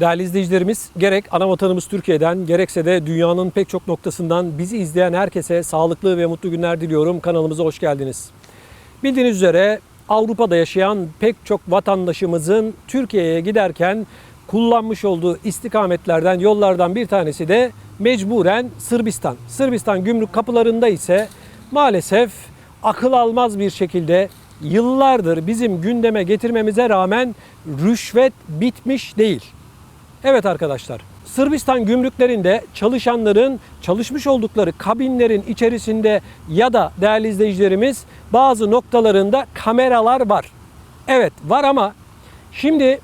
Değerli izleyicilerimiz, gerek ana vatanımız Türkiye'den gerekse de dünyanın pek çok noktasından bizi izleyen herkese sağlıklı ve mutlu günler diliyorum. Kanalımıza hoş geldiniz. Bildiğiniz üzere Avrupa'da yaşayan pek çok vatandaşımızın Türkiye'ye giderken kullanmış olduğu istikametlerden, yollardan bir tanesi de mecburen Sırbistan. Sırbistan gümrük kapılarında ise maalesef akıl almaz bir şekilde yıllardır bizim gündeme getirmemize rağmen rüşvet bitmiş değil. Evet arkadaşlar, Sırbistan gümrüklerinde çalışanların çalışmış oldukları kabinlerin içerisinde ya da değerli izleyicilerimiz bazı noktalarında kameralar var. Evet var ama şimdi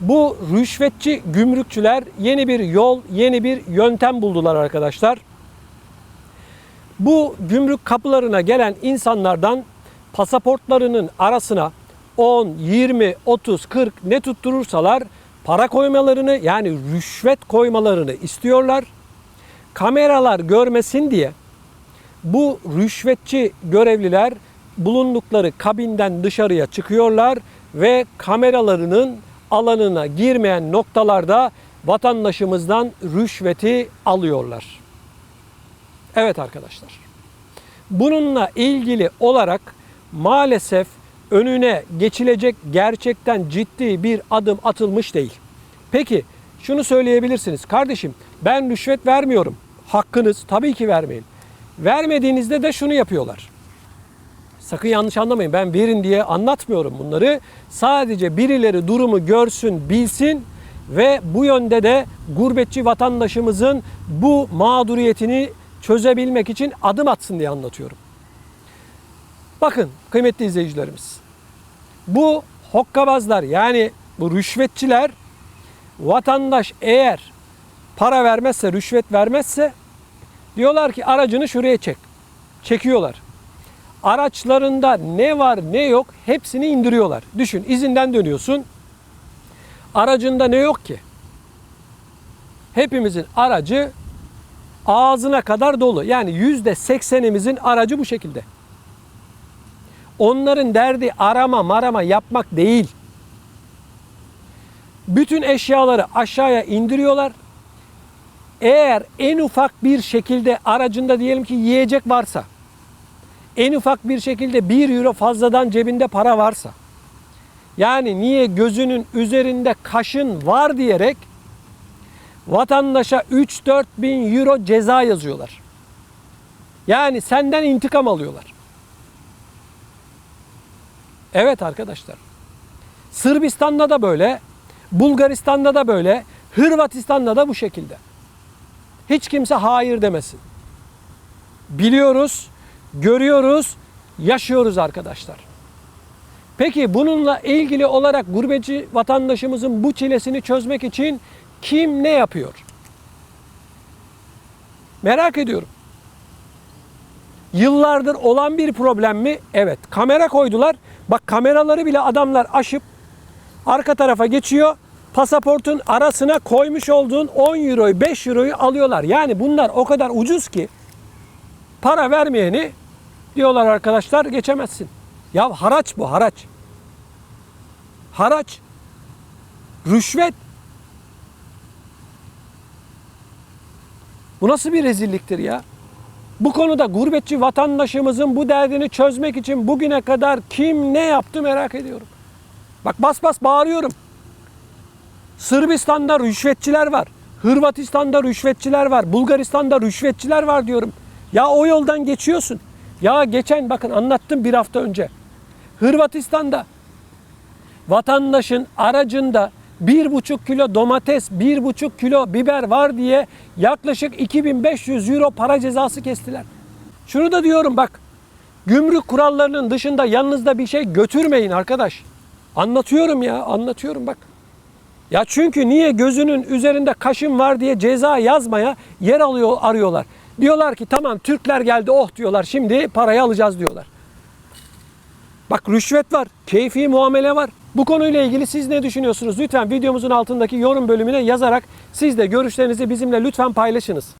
bu rüşvetçi gümrükçüler yeni bir yol, yeni bir yöntem buldular arkadaşlar. Bu gümrük kapılarına gelen insanlardan pasaportlarının arasına 10, 20, 30, 40 ne tutturursalar para koymalarını yani rüşvet koymalarını istiyorlar. Kameralar görmesin diye bu rüşvetçi görevliler bulundukları kabinden dışarıya çıkıyorlar ve kameralarının alanına girmeyen noktalarda vatandaşımızdan rüşveti alıyorlar. Evet arkadaşlar. Bununla ilgili olarak maalesef önüne geçilecek gerçekten ciddi bir adım atılmış değil. Peki şunu söyleyebilirsiniz. Kardeşim ben rüşvet vermiyorum. Hakkınız tabii ki vermeyin. Vermediğinizde de şunu yapıyorlar. Sakın yanlış anlamayın. Ben verin diye anlatmıyorum bunları. Sadece birileri durumu görsün, bilsin ve bu yönde de gurbetçi vatandaşımızın bu mağduriyetini çözebilmek için adım atsın diye anlatıyorum. Bakın kıymetli izleyicilerimiz. Bu hokkabazlar yani bu rüşvetçiler vatandaş eğer para vermezse, rüşvet vermezse diyorlar ki aracını şuraya çek. Çekiyorlar. Araçlarında ne var ne yok hepsini indiriyorlar. Düşün izinden dönüyorsun. Aracında ne yok ki? Hepimizin aracı ağzına kadar dolu. Yani yüzde seksenimizin aracı bu şekilde. Onların derdi arama marama yapmak değil. Bütün eşyaları aşağıya indiriyorlar. Eğer en ufak bir şekilde aracında diyelim ki yiyecek varsa, en ufak bir şekilde 1 euro fazladan cebinde para varsa, yani niye gözünün üzerinde kaşın var diyerek vatandaşa 3-4 bin euro ceza yazıyorlar. Yani senden intikam alıyorlar. Evet arkadaşlar. Sırbistan'da da böyle, Bulgaristan'da da böyle, Hırvatistan'da da bu şekilde. Hiç kimse hayır demesin. Biliyoruz, görüyoruz, yaşıyoruz arkadaşlar. Peki bununla ilgili olarak gurbetçi vatandaşımızın bu çilesini çözmek için kim ne yapıyor? Merak ediyorum. Yıllardır olan bir problem mi? Evet. Kamera koydular. Bak kameraları bile adamlar aşıp arka tarafa geçiyor. Pasaportun arasına koymuş olduğun 10 euroyu 5 euroyu alıyorlar. Yani bunlar o kadar ucuz ki para vermeyeni diyorlar arkadaşlar geçemezsin. Ya haraç bu haraç. Haraç. Rüşvet. Bu nasıl bir rezilliktir ya? Bu konuda gurbetçi vatandaşımızın bu derdini çözmek için bugüne kadar kim ne yaptı merak ediyorum. Bak bas bas bağırıyorum. Sırbistan'da rüşvetçiler var. Hırvatistan'da rüşvetçiler var. Bulgaristan'da rüşvetçiler var diyorum. Ya o yoldan geçiyorsun. Ya geçen bakın anlattım bir hafta önce. Hırvatistan'da vatandaşın aracında bir buçuk kilo domates, bir buçuk kilo biber var diye yaklaşık 2500 euro para cezası kestiler. Şunu da diyorum bak, gümrük kurallarının dışında yanınızda bir şey götürmeyin arkadaş. Anlatıyorum ya, anlatıyorum bak. Ya çünkü niye gözünün üzerinde kaşın var diye ceza yazmaya yer alıyor arıyorlar. Diyorlar ki tamam Türkler geldi oh diyorlar şimdi parayı alacağız diyorlar. Bak rüşvet var, keyfi muamele var. Bu konuyla ilgili siz ne düşünüyorsunuz? Lütfen videomuzun altındaki yorum bölümüne yazarak siz de görüşlerinizi bizimle lütfen paylaşınız.